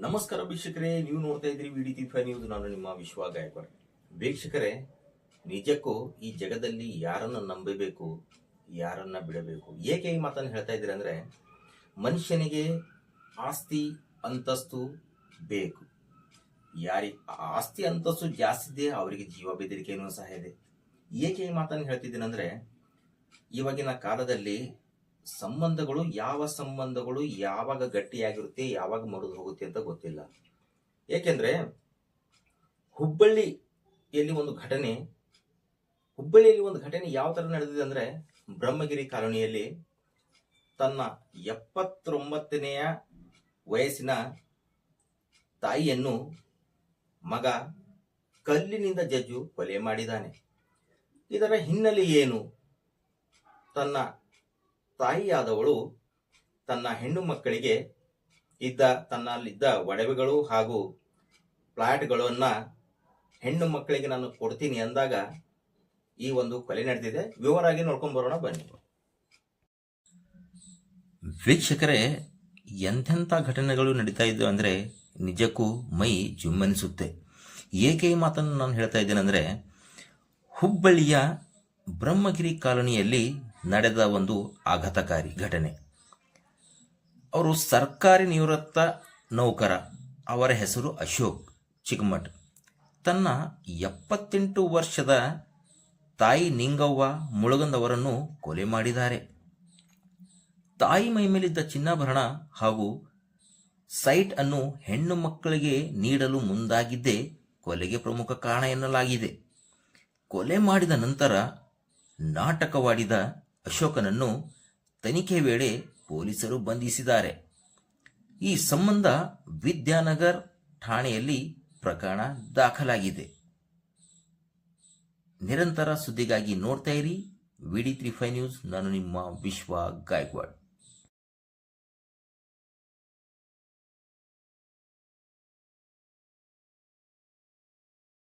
ನಮಸ್ಕಾರ ವೀಕ್ಷಕರೇ, ನೀವು ನೋಡ್ತಾ ಇದ್ರಿ ವಿಡಿ ಟಿಫೈ ನ್ಯೂಸ್ ನಾನು ನಿಮ್ಮ ವಿಶ್ವ ಗಾಯಕ್ವಾಡ್. ವೀಕ್ಷಕರೇ, ನಿಜಕ್ಕೂ ಈ ಜಗದಲ್ಲಿ ಯಾರನ್ನ ನಂಬಬೇಕು, ಯಾರನ್ನ ಬಿಡಬೇಕು? ಏಕೆ ಈ ಮಾತನ್ನು ಹೇಳ್ತಾ ಇದ್ದೀರಿ ಅಂದ್ರೆ, ಮನುಷ್ಯನಿಗೆ ಆಸ್ತಿ ಅಂತಸ್ತು ಬೇಕು. ಯಾರಿ, ಆಸ್ತಿ ಅಂತಸ್ತು ಜಾಸ್ತಿ ಇದೆ ಅವರಿಗೆ ಜೀವ ಬೆದರಿಕೆಯೂ ಸಹ ಇದೆ. ಏಕೆ ಈ ಮಾತನ್ನು ಹೇಳ್ತಿದ್ದೀನಿ ಅಂದ್ರೆ, ಇವಾಗಿನ ಕಾಲದಲ್ಲಿ ಸಂಬಂಧಗಳು ಯಾವ ಸಂಬಂಧಗಳು ಯಾವಾಗ ಗಟ್ಟಿಯಾಗಿರುತ್ತೆ, ಯಾವಾಗ ಮರುದು ಹೋಗುತ್ತೆ ಅಂತ ಗೊತ್ತಿಲ್ಲ. ಏಕೆಂದ್ರೆ ಹುಬ್ಬಳ್ಳಿಯಲ್ಲಿ ಒಂದು ಘಟನೆ ಹುಬ್ಬಳ್ಳಿಯಲ್ಲಿ ಒಂದು ಘಟನೆ ಯಾವ ತರ ನಡೆದಿದೆ ಅಂದ್ರೆ ಬ್ರಹ್ಮಗಿರಿ ಕಾಲೋನಿಯಲ್ಲಿ ತನ್ನ ಎಪ್ಪತ್ತೊಂಬತ್ತನೆಯ ವಯಸ್ಸಿನ ತಾಯಿಯನ್ನು ಮಗ ಕಲ್ಲಿನಿಂದ ಜಜ್ಜು ಕೊಲೆ ಮಾಡಿದ್ದಾನೆ. ಇದರ ಹಿನ್ನೆಲೆ ಏನು? ತನ್ನ ತಾಯಿಯಾದವಳು ತನ್ನ ಹೆಣ್ಣು ಮಕ್ಕಳಿಗೆ ಇದ್ದ ತನ್ನಲ್ಲಿದ್ದ ಒಡವೆಗಳು ಹಾಗೂ ಫ್ಲಾಟ್ಗಳನ್ನು ಹೆಣ್ಣು ಮಕ್ಕಳಿಗೆ ನಾನು ಕೊಡ್ತೀನಿ ಅಂದಾಗ ಈ ಒಂದು ಕೊಲೆ ನಡೆದಿದೆ. ವಿವರಾಗಿ ನೋಡ್ಕೊಂಡು ಬರೋಣ, ಬನ್ನಿ. ವೀಕ್ಷಕರೇ, ಎಂಥೆಂಥ ಘಟನೆಗಳು ನಡೀತಾ ಇದ್ದವು ಅಂದರೆ ನಿಜಕ್ಕೂ ಮೈ ಜುಮ್ಮನಿಸುತ್ತೆ. ಏಕೆ ಈ ಮಾತನ್ನು ನಾನು ಹೇಳ್ತಾ ಇದ್ದೇನೆ ಅಂದರೆ, ಹುಬ್ಬಳ್ಳಿಯ ಬ್ರಹ್ಮಗಿರಿ ಕಾಲೋನಿಯಲ್ಲಿ ನಡೆದ ಒಂದು ಆಘಾತಕಾರಿ ಘಟನೆ. ಅವರು ಸರ್ಕಾರಿ ನಿವೃತ್ತ ನೌಕರ, ಅವರ ಹೆಸರು ಅಶೋಕ್ ಚಿಕ್ಕಮಠ್. ತನ್ನ ಎಪ್ಪತ್ತೆಂಟು ವರ್ಷದ ತಾಯಿ ನಿಂಗವ್ವ ಮುಳುಗಂದವರನ್ನು ಕೊಲೆ ಮಾಡಿದ್ದಾರೆ. ತಾಯಿ ಮೈ ಮೇಲಿದ್ದ ಚಿನ್ನಾಭರಣ ಹಾಗೂ ಸೈಟ್ ಅನ್ನು ಹೆಣ್ಣು ಮಕ್ಕಳಿಗೆ ನೀಡಲು ಮುಂದಾಗಿದ್ದೇ ಕೊಲೆಗೆ ಪ್ರಮುಖ ಕಾರಣ ಎನ್ನಲಾಗಿದೆ. ಕೊಲೆ ಮಾಡಿದ ನಂತರ ನಾಟಕವಾಡಿದ ಅಶೋಕನನ್ನು ತನಿಖೆ ವೇಳೆ ಪೊಲೀಸರು ಬಂಧಿಸಿದ್ದಾರೆ. ಈ ಸಂಬಂಧ ವಿದ್ಯಾನಗರ್ ಠಾಣೆಯಲ್ಲಿ ಪ್ರಕರಣ ದಾಖಲಾಗಿದೆ. ನಿರಂತರ ಸುದ್ದಿಗಾಗಿ ನೋಡ್ತಾ ಇರಿ. ವಿಡಿ ತ್ರೀ ಫೈವ್ ನ್ಯೂಸ್, ನಾನು ನಿಮ್ಮ ವಿಶ್ವ ಗಾಯಕ್ವಾಡ್.